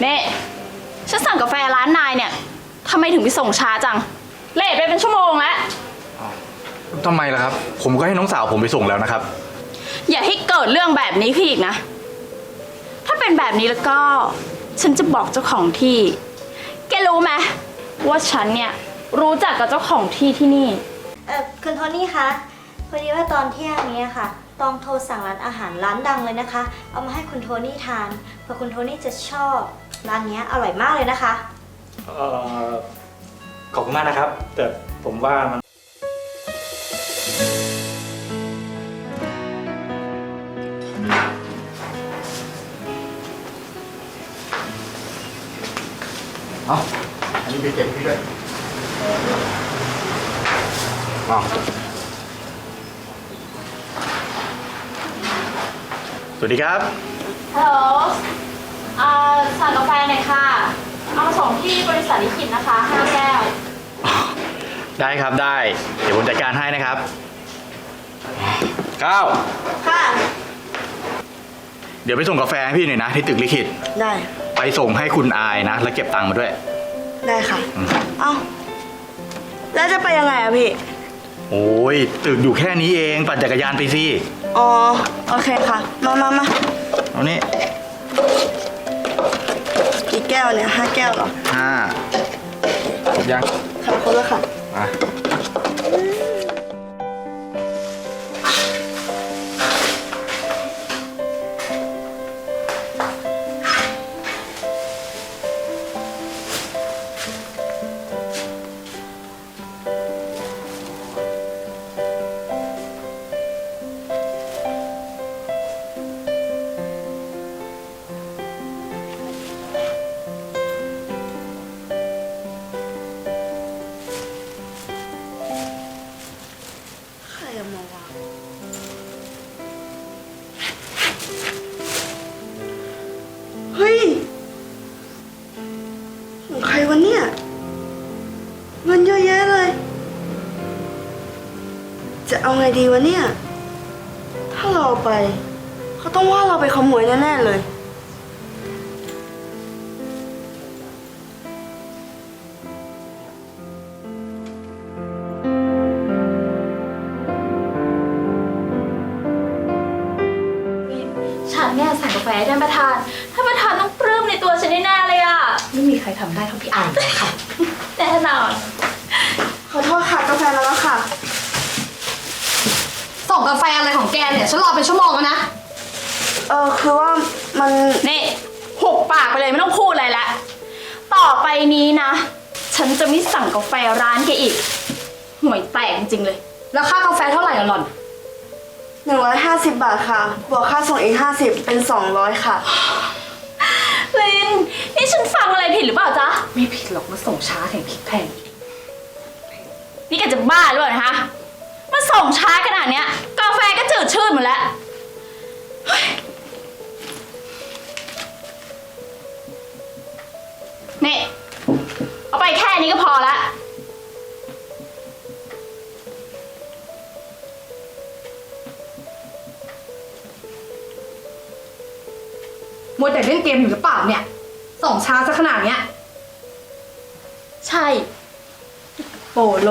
เน่ฉันสั่งกาแฟร้านนายเนี่ยทำไมถึงไปส่งช้าจัง เลทไปเป็นชั่วโมงแล้ว ทำไมล่ะครับ ผมก็ให้น้องสาวผมไปส่งแล้วนะครับ อย่าให้เกิดเรื่องแบบนี้ขึ้นอีกนะ ถ้าเป็นแบบนี้แล้วก็ ฉันจะบอกเจ้าของที่ แกรู้ไหมว่าฉันเนี่ยรู้จักกับเจ้าของที่ที่นี่ เออคุณโทนี่คะพอดีว่าตอนเที่ยงนี้ค่ะ ตองโทรสั่งร้านอาหารร้านดังเลยนะคะ เอามาให้คุณโทนี่ทานเผื่อคุณโทนี่จะชอบ ร้านเนี้ยอร่อยมากเลยนะคะ เอ่อขอบคุณมากนะครับ แต่ผมว่ามัน เอาอันนี้ไปเก็บพี่ด้วยเอาสวัสดีครับฮัลโหล อ่าสั่งกาแฟหน่อยค่ะ เอามาส่งที่บริษัทลิขิตนะคะห้าแก้ว ได้ครับได้ เดี๋ยวผมจัดการให้นะครับก้าวค่ะ เดี๋ยวไปส่งกาแฟให้พี่หน่อยนะที่ตึกลิขิต ได้ ไปส่งให้คุณอายนะ แล้วเก็บตังค์มาด้วย ได้ค่ะอืมเอ้า แล้วจะไปยังไงอะพี่ โอ้ยตึกอยู่แค่นี้เองปั่นจักรยานไปสิอ๋อ โอเคค่ะ มามามาเอานี่กี่ แก้วเนี่ยห้าแก้วเหรอห้าครบยัง ค่ะคนละค่ะ มา ดีวะเนี่ย ถ้าเราเอาไป เขาต้องว่าเราไปขโมยแน่ๆเลย ฉันเนี่ยสั่งกาแฟให้ท่านประธาน ท่านประธานต้องปลื้มในตัวฉันแน่ๆเลยอะไม่มีใครทำได้เท่าพี่อายเลยค่ะ แน่นอน ขอโทษค่ะกาแฟมาแล้วค่ะส่ งกาแฟอะไรของแกเนี่ย ฉันรอเป็นชั่วโมงแล้วนะ เออคือว่ามันนี่หุบปากไปเลยไม่ต้องพูดอะไรละ ต่อไปนี้นะ ฉันจะไม่สั่งกาแฟร้านแกอีกห่วยแตกจริงๆเลย แล้วค่ากาแฟเท่าไหร่อะหล่อน 150 บาทค่ะ บวกค่าส่งอีก 50 เป็น 200 ค่ะ ลิน นี่ฉันฟังอะไรผิดหรือเปล่าจ๊ะ ไม่ผิดหรอกมาส่งช้าแถมพริกแพงนี่แกจะบ้าหรือเปล่านะคะมา ส่งช้าขนาดเนี้ย กาแฟก็จืดชืดหมดแล้วเฮ้ยนี่ เอาไปแค่นี้ก็พอละ มัวแต่เล่นเกมอยู่หรือเปล่าเนี่ย ส่งช้าซะขนาดเนี้ย ใช่ โปโล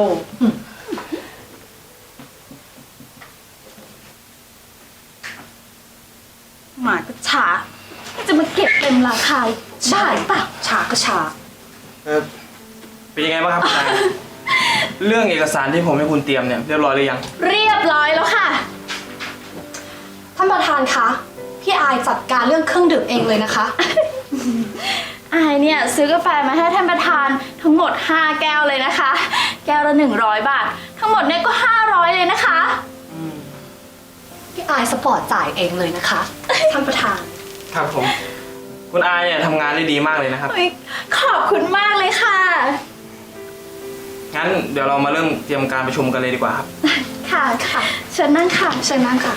หมาก็ช้าจะมาเก็บเต็มราคาบ้าหรือเปล่าช้าก็ช้า เออเป็นยังไงบ้างครับคุณนายเรื่องเอกสารที่ผมให้คุณเตรียมเนี่ยเรียบร้อยหรือยัง เรียบร้อยแล้วค่ะ ท่านประธานคะ พี่อายจัดการเรื่องเครื่องดื่มเองเลยนะคะ อายเนี่ยซื้อกาแฟมาให้ท่านประธานทั้งหมด 5 แก้วเลยนะคะ แก้วละ 100 บาท ทั้งหมดเนี่ยก็ 500 เลยนะคะ พี่อายสปอร์ตจ่ายเองเลยนะคะท่านประธาน ครับผม คุณอายเนี่ยทำงานได้ดีมากเลยนะครับเฮ้ยขอบคุณมากเลยค่ะ งั้นเดี๋ยวเรามาเริ่มเตรียมการประชุมกันเลยดีกว่าครับ ค่ะค่ะเชิญนั่งค่ะเชิญนั่งค่ะ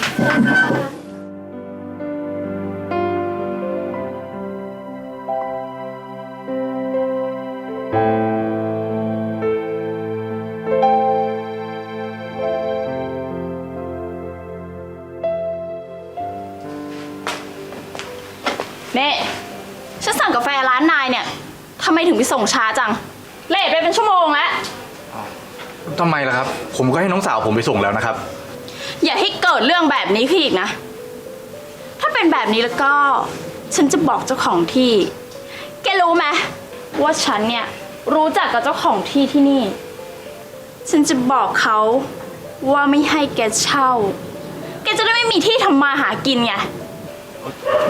มถึงไปส่งช้าจัง เลทไปเป็นชั่วโมงแล้ว ทำไมล่ะครับ ผมก็ให้น้องสาวผมไปส่งแล้วนะครับ อย่าให้เกิดเรื่องแบบนี้ขึ้นอีกนะ ถ้าเป็นแบบนี้แล้วก็ ฉันจะบอกเจ้าของที่ แกรู้ไหมว่าฉันเนี่ยรู้จักกับเจ้าของที่ที่นี่ ฉันจะบอกเขาว่าไม่ให้แกเช่า แกจะได้ไม่มีที่ทำมาหากินไง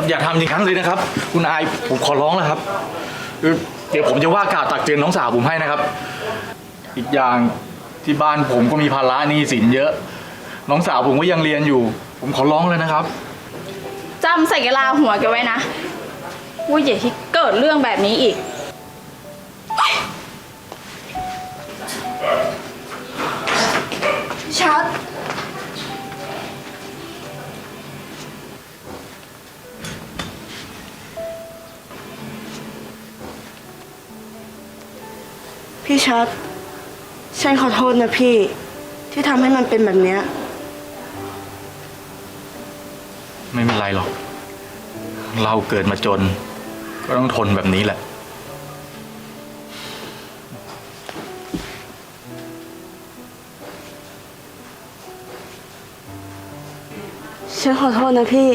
อย่าทำอย่างนั้นเลยนะครับ คุณอายผมขอร้องแล้วครับเออ เดี๋ยวผมจะว่ากล่าวตักเตือนน้องสาวผมให้นะครับ อีกอย่างที่บ้านผมก็มีภาระหนี้สินเยอะ น้องสาวผมก็ยังเรียนอยู่ ผมขอร้องเลยนะครับ จำใส่กะลาหัวแกไว้นะว่าอย่าที่เกิดเรื่องแบบนี้อีก ชัด พี่ชัด ฉันขอโทษนะพี่ ที่ทำให้มันเป็นแบบเนี้ย ไม่เป็นไรหรอก เราเกิดมาจน ก็ต้องทนแบบนี้แหละ ฉันขอโทษนะพี่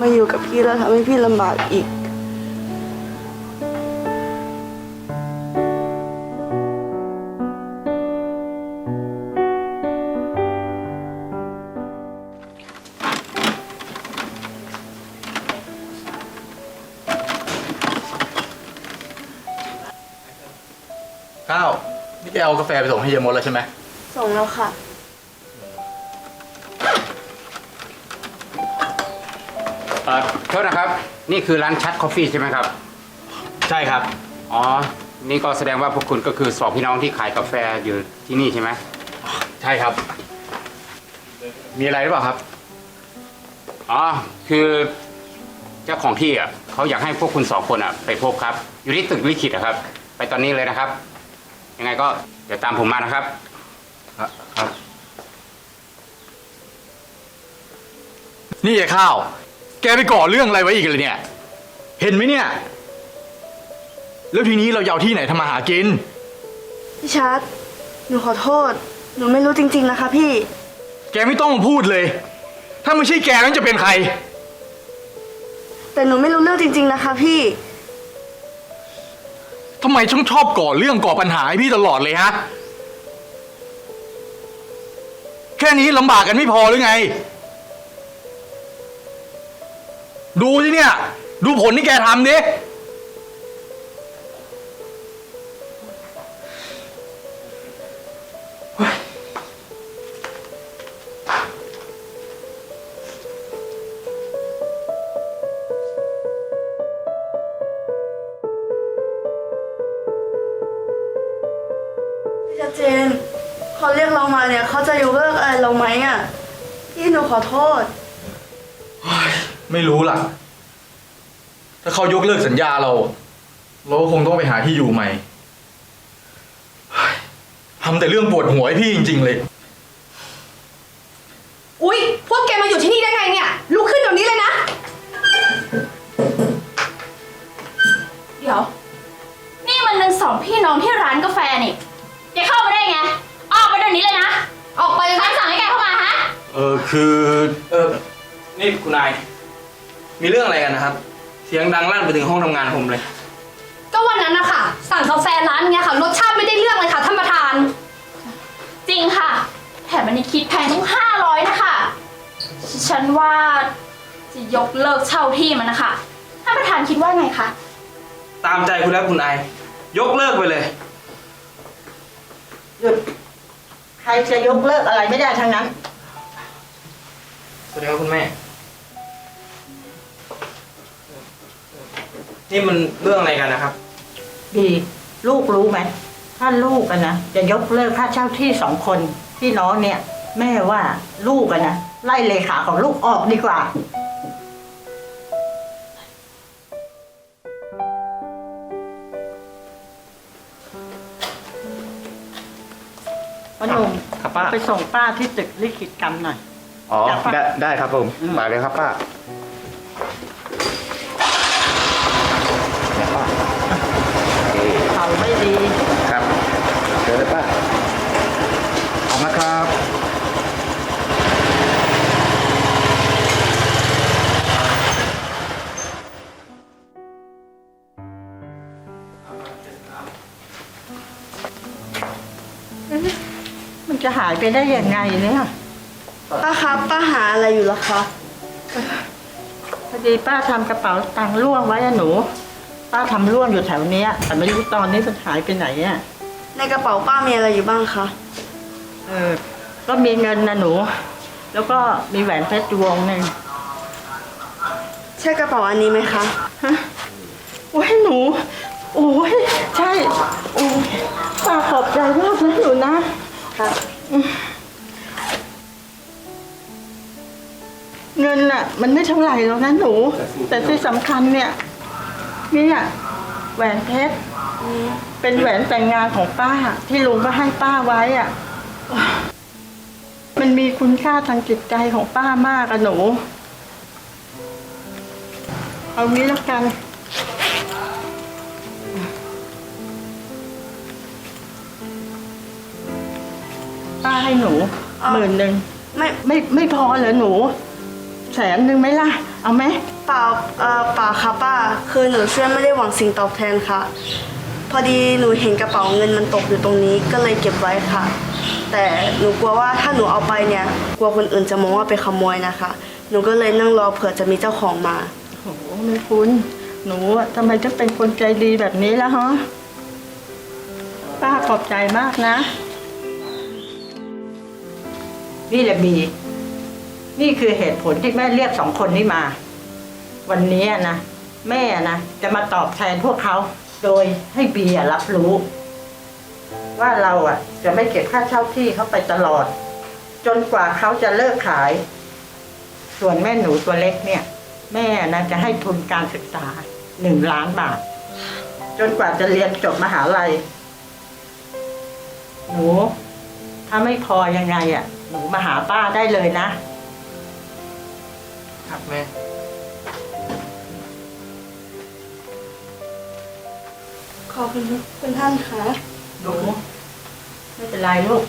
มาอยู่กับพี่แล้วทำให้พี่ลำบากอีก กเอากาแฟไปส่งให้เยายมดแล้วใช่ไหมส่งแล้วค่ะ เอ่อโทษนะครับ นี่คือร้านชัดคอฟฟี่ใช่ไหมครับ ใช่ครับ อ๋อ นี่ก็แสดงว่าพวกคุณก็คือสองพี่น้องที่ขายกาแฟอยู่ที่นี่ใช่ไหมใช่ครับ มีอะไรหรือเปล่าครับ อ๋อ คือเจ้าของที่อะเขาอยากให้พวกคุณสองคนอะไปพบครับ อยู่ที่ตึกลิขิตอะครับ ไปตอนนี้เลยนะครับ ยังไงก็เดี๋ยวตามผมมานะครับ ครับ นี่ไอ้ข้าว แกไปก่อเรื่องอะไรไว้อีกเลยเนี่ย เห็นไหมเนี่ย แล้วทีนี้เราจะเอาที่ไหนทำมาหากิน พี่ชัดหนูขอโทษ หนูไม่รู้จริง ๆ นะคะพี่ แกไม่ต้องมาพูดเลย ถ้าไม่ใช่แกแล้วจะเป็นใคร แต่หนูไม่รู้เรื่องจริง ๆ นะคะพี่ ทำไมช่างชอบก่อเรื่องก่อปัญหาให้พี่ตลอดเลยฮะ แค่นี้ลำบากกันไม่พอหรือไง ดูสิเนี่ย ดูผลที่แกทำดิ เรียกเราเนี่ยเขาจะยกเลิกอะไรเราไหมอะ พี่หนูขอโทษไม่รู้ล่ะ ถ้าเขายกเลิกสัญญาเรา เราก็คงต้องไปหาที่อยู่ใหม่เฮ้ยทำแต่เรื่องปวดหัวให้พี่จริง ๆ เลย เออคือเออนี่คุณนาย มีเรื่องอะไรกันนะครับ เสียงดังลั่นไปถึงห้องทำงานผมเลย ก็วันนั้นนะคะสั่งกาแฟร้านเนี้ยค่ะ รสชาติไม่ได้เรื่องเลยค่ะท่านประธาน จริงค่ะ แถมมันยังคิดแพงต้องห้าร้อยนะคะฉันว่าจะยกเลิกเช่าที่มันนะคะท่านประธานคิดว่าไงคะตามใจคุณแล้วคุณนาย ยกเลิกไปเลย หยุดใครจะยกเลิกอะไรไม่ได้ทั้งนั้น สวัสดีครับคุณแม่ นี่มันเรื่องอะไรกันนะครับ ดีลูกรู้ไหมถ้าลูกอะนะจะยกเลิกค่าเช่าที่สองคนพี่น้องเนี่ย แม่ว่าลูกอะนะไล่เลขาของลูกออกดีกว่า พ่อหนุ่มครับป้า ไปส่งป้าที่ตึกลิขิตกรรมหน่อย อ๋อได้ได้ครับผมมาเลยครับป้าเขป้าโอไม่ดีครับเดี๋ยวป้าเอามาครับมันจะหายไปได้ยังไงเนี่ย ป้าครับป้าหาอะไรอยู่ล่ะคะพอดีป้าทำกระเป๋าตังค์ร่วงไว้อะหนู ป้าทำร่วงอยู่แถวเนี้ยแต่ไม่รู้ตอนนี้มันหายไปไหนอะในกระเป๋าป้ามีอะไรอยู่บ้างคะเออ ก็มีเงินนะหนู แล้วก็มีแหวนเพชรวงหนึ่งใช่กระเป๋าอันนี้ไหมคะฮะโอ้ยหนู โอ้ยใช่ โอ้ยป้าขอบใจมากนะหนูนะค่ะ เงินน่ะ มันไม่เท่าไหร่หรอกนะหนู แต่ที่สำคัญเนี่ยเนี่ยแหวนเพชรเป็นแหวนแต่งงานของป้า ที่ลุงก็ให้ป้าไว้อะ มันมีคุณค่าทางจิตใจของป้ามากอะหนู เอางี้แล้วกัน ป้าให้หนูเอาหมื่นหนึ่งไม่ไม่ไม่พอเหรอหนู แสนหนึ่งไหมล่ะ เอาไหมเปล่าเอ่อเปล่าค่ะป้า คือหนูช่วยไม่ได้หวังสิ่งตอบแทนค่ะ พอดีหนูเห็นกระเป๋าเงินมันตกอยู่ตรงนี้ก็เลยเก็บไว้ค่ะ แต่หนูกลัวว่าถ้าหนูเอาไปเนี่ย กลัวคนอื่นจะมองว่าไปขโมยนะคะ หนูก็เลยนั่งรอเผื่อจะมีเจ้าของมา โอ้โหไม่คุณ หนูอะทำไมจะเป็นคนใจดีแบบนี้ล่ะฮะป้าขอบใจมากนะ นี่แหละบี นี่คือเหตุผลที่แม่เรียกสองคนนี้มา วันนี้นะแม่นะจะมาตอบแทนพวกเขาโดยให้บีรับรู้ ว่าเราอะ จะไม่เก็บค่าเช่าที่เขาไปตลอด จนกว่าเขาจะเลิกขาย ส่วนแม่หนูตัวเล็กเนี่ย แม่นะจะให้ทุนการศึกษาหนึ่งล้านบาท จนกว่าจะเรียนจบมหาลัย หนู ถ้าไม่พอยังไงอะ หนูมาหาป้าได้เลยนะ ครับแม่ขอบคุณคุณท่านค่ะหนูไม่เป็นไรลูก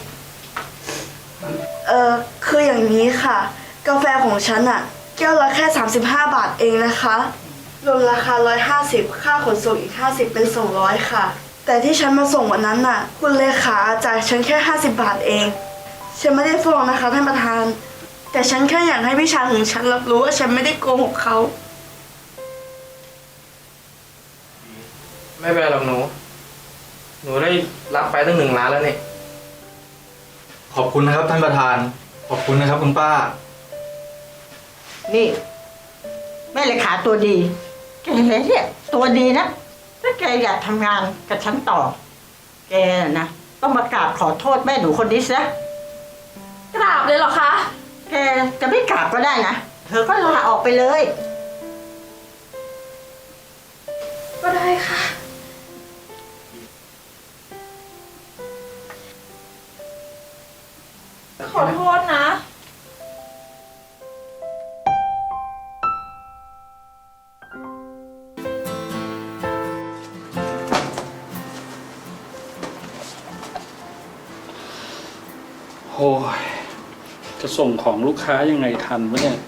เออคืออย่างนี้ค่ะ กาแฟของฉันอะแก้วละแค่ 35 บาทเองนะคะ รวมราคา 150 ค่าขนส่งอีก 50 เป็น 200 ค่ะ แต่ที่ฉันมาส่งวันนั้นน่ะ คุณเลขาจ่ายฉันแค่ 50 บาทเอง ฉันไม่ได้ฟ้องนะคะท่านประธาน แต่ฉันแค่อยากให้พี่ชายของฉันรับรู้ว่าฉันไม่ได้โกหกเขา ไม่เป็นไรหรอกหนู หนูได้รับไปตั้งหนึ่งล้านแล้วเนี่ยขอบคุณนะครับท่านประธาน ขอบคุณนะครับคุณป้า นี่ แม่เลขาตัวดี แกเนี่ยตัวดีนะ ถ้าแกอยากทำงานกับฉันต่อ แกนะ ต้องมากราบขอโทษแม่หนูคนนี้ซะกราบเลยเหรอคะ แกจะไม่กราบก็ได้นะ เธอก็ลาออกไปเลย ก็ได้ค่ะ ขอโทษนะ โอ้ย จะส่งของลูกค้ายังไงทันวะเนี่ย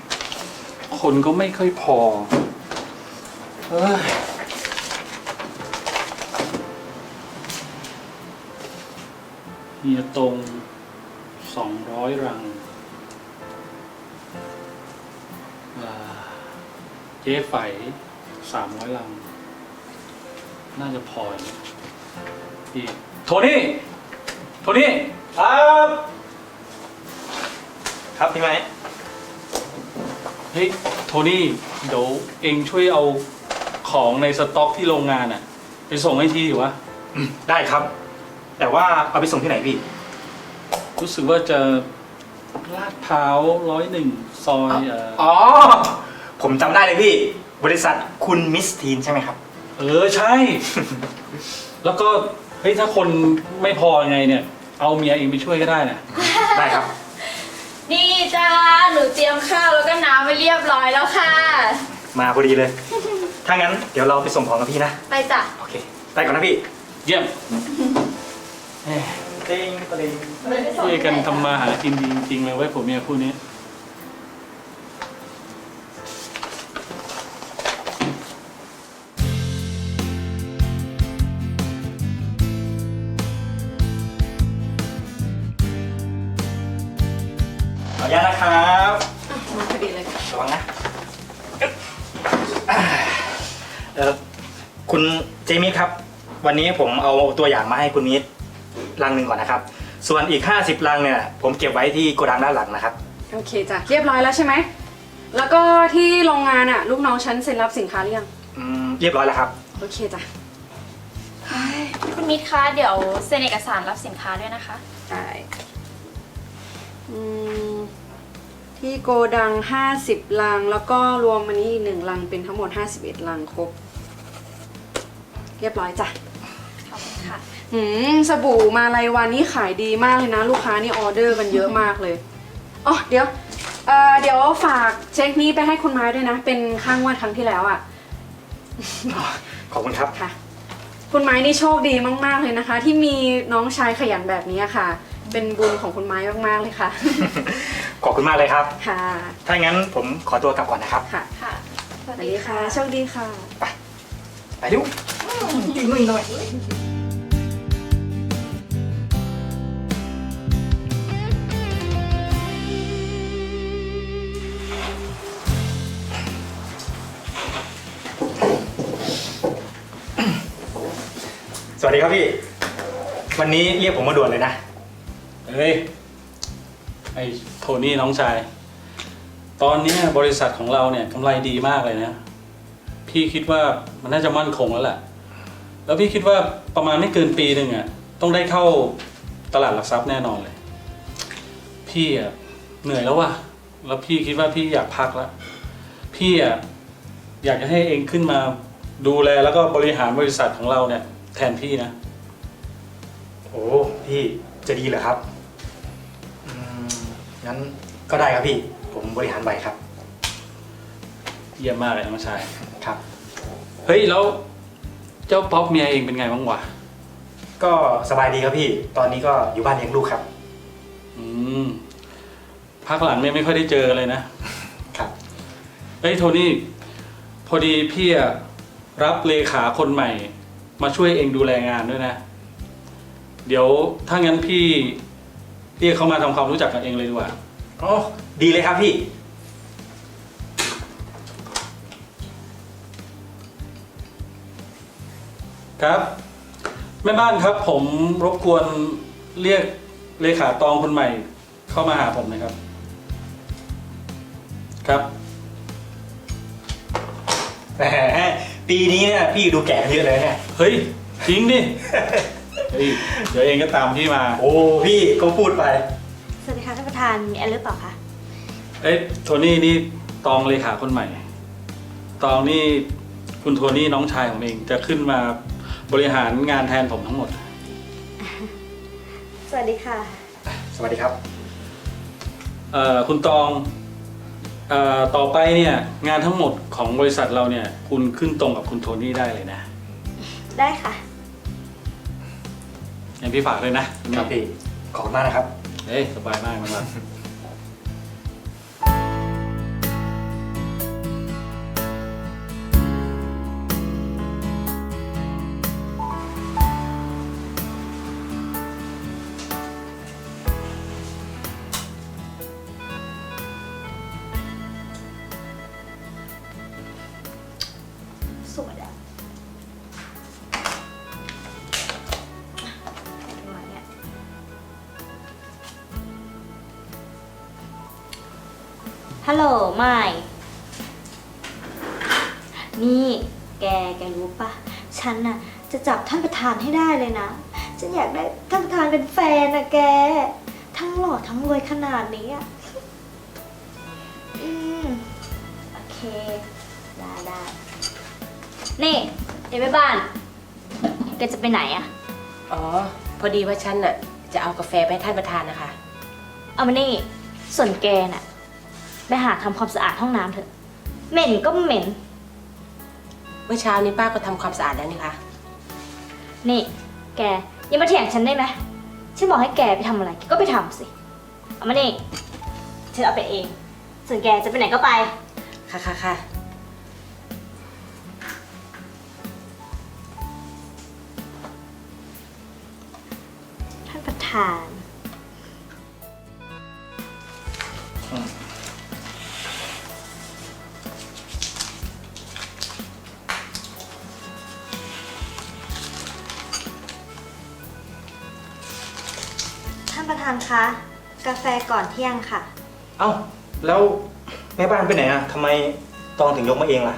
คนก็ไม่ค่อยพอเฮ้ยเฮียตรงสองร้อยรังอ่าเจ๊ไฝสามร้อยรัง น่าจะพออยู่พี่โทนี่ โทนี่ ครับ ครับพี่ไม้เฮ้ยโทนี่เดี๋ยวเองช่วยเอาของในสต็อกที่โรงงานอะไปส่งให้ทีดีวะได้ครับ แต่ว่าเอาไปส่งที่ไหนพี่ รู้สึกว่าจะลาดพร้าวร้อยหนึ่งซอยเอ่ออ๋อ ผมจำได้เลยพี่ บริษัทคุณมิสทีนใช่ไหมครับ เออใช่ แล้วก็เฮ้ยถ้าคนไม่พอยังไงเนี่ย เอาเมียเองไปช่วยก็ได้นะ ได้ครับนี่จ้า หนูเตรียมข้าวแล้วก็น้ำไว้เรียบร้อยแล้วค่ะ มาพอดีเลย ถ้างั้นเดี๋ยวเราไปส่งของกับพี่นะ ไปจ้ะ โอเค ไปก่อนนะพี่เยี่ยมเต้งตะลิง ช่วยกันทำมาหากินดีจริงๆเลยเว้ยผมเมียคู่นี้ ญาตนะครับมาพอดีเลยค่ะระวังนะเออคุณเจมี่ครับ วันนี้ผมเอาตัวอย่างมาให้คุณมิตรลังหนึ่งก่อนนะครับ ส่วนอีก 50 ลังเนี่ยผมเก็บไว้ที่โกดังด้านหลังนะครับ โอเคจ้ะเรียบร้อยแล้วใช่ไหม แล้วก็ที่โรงงานอะลูกน้องฉันเซ็นรับสินค้าหรือยัง อืมเรียบร้อยแล้วครับ โอเคจ้ะคุณมิตรคะเดี๋ยวเซ็นเอกสารรับสินค้าด้วยนะคะ ได้อืม ที่โกดัง 50 ลัง แล้วก็รวมอันนี้อีกหนึ่งลังเป็นทั้งหมด 51 ลังครบ เรียบร้อยจ้ะขอบคุณค่ะ หืมสบู่มารายวันนี้ขายดีมากเลยนะ ลูกค้านี่ออเดอร์กันเยอะมากเลยอ๋อเดี๋ยวเอ่อเดี๋ยวฝากเช็คนี้ไปให้คุณไม้ด้วยนะ เป็นข้างวดครั้งที่แล้วอะ ขอบคุณครับ ค่ะ คุณไม้นี่โชคดีมาก ๆ เลยนะคะ ที่มีน้องชายขยันแบบนี้ค่ะ เป็นบุญของคุณไม้มาก ๆ เลยค่ะ ขอบคุณมากเลยครับ ค่ะ ถ้างั้นผมขอตัวกลับก่อนนะครับ ค่ะ ค่ะสวัสดีค่ะ โชคดีค่ะ ไปดูอีกหน่อยหน่อยสวัสดีครับพี่ วันนี้เรียกผมมาด่วนเลยนะ เฮ้ย ไอ้โทนี่น้องชาย ตอนนี้บริษัทของเราเนี่ยกำไรดีมากเลยนะ พี่คิดว่ามันน่าจะมั่นคงแล้วแหละ แล้วพี่คิดว่าประมาณไม่เกินปีหนึ่งอะ ต้องได้เข้าตลาดหลักทรัพย์แน่นอนเลย พี่อะเหนื่อยแล้วว่ะ แล้วพี่คิดว่าพี่อยากพักล้วพี่อะอยากจะให้เองขึ้นมาดูแลแล้วก็บริหารบริษัทของเราเนี่ย แทนพี่นะ โอ้ พี่จะดีเหรอครับ งั้นก็ได้ครับพี่ ผมบริหารไหวครับ เยี่ยมมากเลยน้องชาย ครับ เฮ้ยแล้วเจ้าป๊อปเมียเองเป็นไงบ้างวะ ก็สบายดีครับพี่ ตอนนี้ก็อยู่บ้านเลี้ยงลูกครับ อืมพักหลังเนี่ยไม่ค่อยได้เจอเลยนะ ครับ เฮ้ยโทนี่ พอดีพี่อะรับเลขาคนใหม่ มาช่วยเองดูแลงานด้วยนะ เดี๋ยวถ้างั้นพี่ เรียกเขามาทำความรู้จักกับเองเลยดีกว่าอ๋อดีเลยครับพี่ ครับ แม่บ้านครับผมรบกวนเรียกเลขาตองคนใหม่ เข้ามาหาผมหนะครับ ครับแหมปีนี้เนี่ยพี่ดูแก่ขึ้นเยอะเลยเนี่ย เฮ้ย จริงดิ เฮ้ยเดี๋ยวเองก็ตามพี่มา โอ้พี่ก็พูดไป สวัสดีค่ะท่านประธานมีอะไรหรือเปล่าคะ เอ้ยโทนี่นี่ตองเลขาคนใหม่ ตองนี่คุณโทนี่น้องชายผมเองจะขึ้นมาบริหารงานแทนผมทั้งหมด สวัสดีค่ะ สวัสดีครับ เอ่อคุณตองเอ่อต่อไปเนี่ยงานทั้งหมดของบริษัทเราเนี่ยคุณขึ้นตรงกับคุณโทนี่ได้เลยนะ ได้ค่ะ อย่างพี่ฝากเลยนะครับพี่ขอบคุณมากนะครับ เอ้ยสบายมากมาก ฮัลโหลไม่ นี่แกแกรู้ปะฉันน่ะจะจับท่านประธานให้ได้เลยนะ ฉันอยากได้ท่านประธานเป็นแฟนนะแก ทั้งหล่อทั้งรวยขนาดนี้อะอืมโอเค ได้ได้นี่เดี๋ยวไปบ้าน แกจะไปไหนอะอ๋อ พอดีว่าฉันน่ะ จะเอากาแฟไปให้ท่านประธานนะคะ เอามานี่ ส่วนแกน่ะ ไปหาทำความสะอาดห้องน้ำเถอะ เหม็นก็เหม็น เมื่อเช้านี้ป้าก็ทำความสะอาดแล้วนี่คะ นี่ แกอยังมาเถียงฉันได้ไหมฉันบอกให้แกไปทำอะไรแกก็ไปทำสิ เอามานี่ฉันเอาไปเอง ส่วนแกจะไปไหนก็ไป ค่ะค่ะค่ะ ท่านประธาน คะ กาแฟก่อนเที่ยงค่ะ เอ้า แล้วแม่บ้านไปไหนอะทำไมตองถึงยกมาเองล่ะ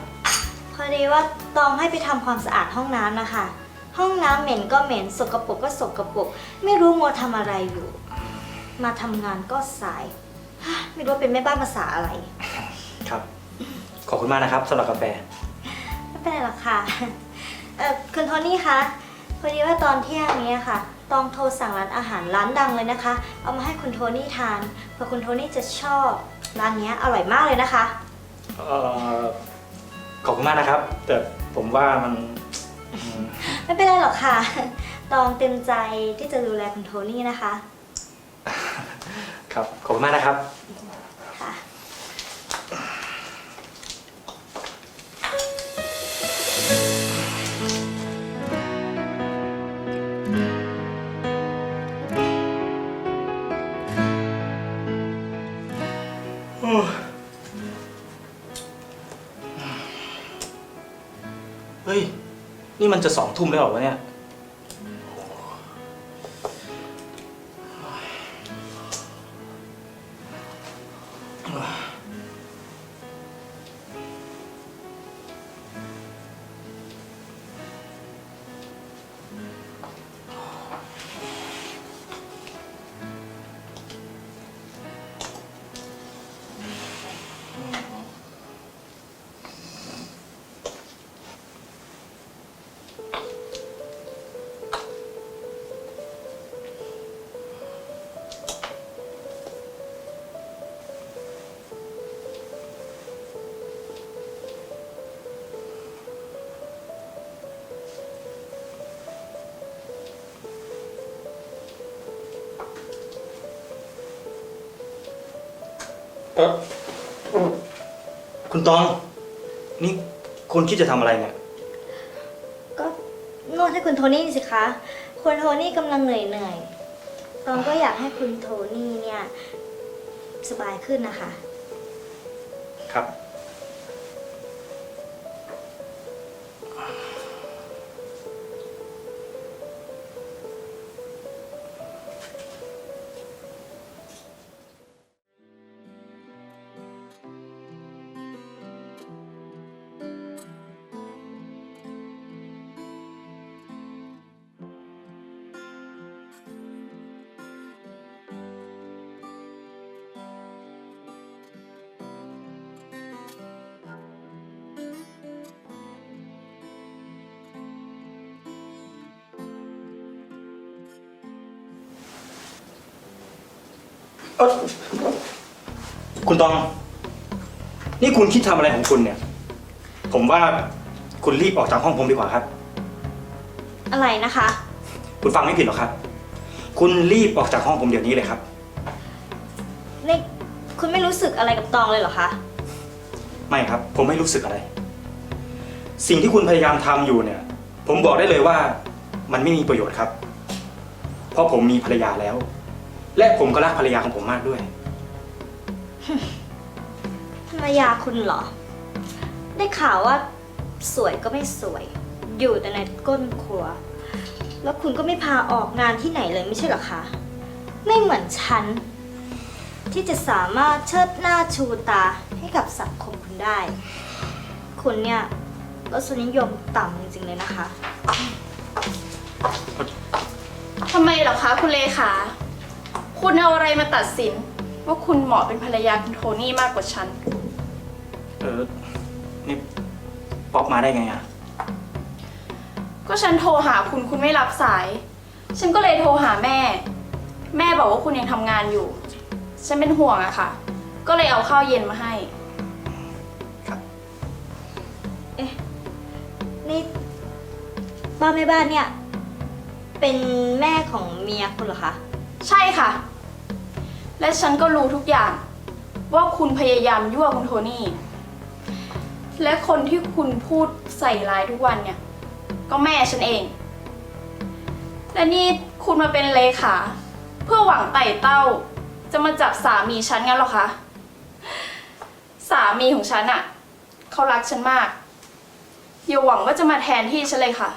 พอดีว่าตองให้ไปทำความสะอาดห้องน้ำนะคะ ห้องน้ำเหม็นก็เหม็น สกปรกก็สกปรก ไม่รู้มัวทำอะไรอยู่ มาทำงานก็สายฮะไม่รู้ว่าเป็นแม่บ้านภาษาอะไร ครับ ขอบคุณมากนะครับสำหรับกาแฟ ไม่เป็นไรหรอกค่ะ เออคุณโทนี่คะ พอดีว่าตอนเที่ยงนี้ค่ะ ตองโทรสั่งร้านอาหารร้านดังเลยนะคะ เอามาให้คุณโทนี่ทานเผื่อคุณโทนี่จะชอบร้านเนี้ยอร่อยมากเลยนะคะ เอ่อขอบคุณมากนะครับ แต่ผมว่ามันอืมไม่เป็นไรหรอกค่ะ ตองเต็มใจที่จะดูแลคุณโทนี่นะคะ ครับ ขอบคุณมากนะครับ นี่มันจะสองทุ่มแล้วเหรอวะเนี่ย เออคุณตอง นี่คุณคิดจะทำอะไรเนี่ย ก็นวดให้คุณโทนี่สิคะ คุณโทนี่กำลังเหนื่อยเหนื่อยๆตองก็อยากให้คุณโทนี่เนี่ย สบายขึ้นนะคะ เอ้อคุณตอง นี่คุณคิดทำอะไรของคุณเนี่ย ผมว่าคุณรีบออกจากห้องผมดีกว่าครับ อะไรนะคะ คุณฟังไม่ผิดหรอกครับ คุณรีบออกจากห้องผมเดี๋ยวนี้เลยครับ นี่คุณไม่รู้สึกอะไรกับตองเลยเหรอคะ ไม่ครับ ผมไม่รู้สึกอะไร สิ่งที่คุณพยายามทำอยู่เนี่ย ผมบอกได้เลยว่ามันไม่มีประโยชน์ครับ เพราะผมมีภรรยาแล้ว และผมก็รักภรรยาของผมมากด้วย ภรรยาคุณเหรอ ได้ข่าวว่าสวยก็ไม่สวย อยู่แต่ในก้นครัว แล้วคุณก็ไม่พาออกงานที่ไหนเลยไม่ใช่เหรอคะ ไม่เหมือนฉัน ที่จะสามารถเชิดหน้าชูตาให้กับสังคมคุณได้ คุณเนี่ยรสนิยมต่ำจริงๆเลยนะคะ ทำไมเหรอคะคุณเลขา คุณเอาอะไรมาตัดสิน ว่าคุณเหมาะเป็นภรรยาคุณโทนี่มากกว่าฉัน เออ นี่ป๊อปมาได้ไงอะก็ฉันโทรหาคุณคุณไม่รับสาย ฉันก็เลยโทรหาแม่ แม่บอกว่าคุณยังทำงานอยู่ ฉันเป็นห่วงอะค่ะ ก็เลยเอาข้าวเย็นมาให้ นี่บ้านแม่บ้านเนี่ย เป็นแม่ของเมียคุณเหรอคะ ใช่ค่ะ และฉันก็รู้ทุกอย่าง ว่าคุณพยายามยั่วคุณโทนี่ และคนที่คุณพูดใส่ร้ายทุกวันเนี่ย ก็แม่ฉันเอง และนี่คุณมาเป็นเลขา เพื่อหวังไต่เต้า จะมาจับสามีฉันงั้นหรอคะ สามีของฉันอะเขารักฉันมากอย่าหวังว่าจะมาแทนที่ฉันเลยค่ะ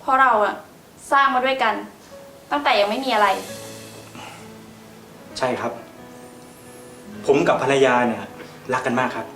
เพราะเราอะสร้างมาด้วยกัน ตั้งแต่ยังไม่มีอะไร ใช่ครับ ผมกับภรรยาเนี่ย รักกันมากครับ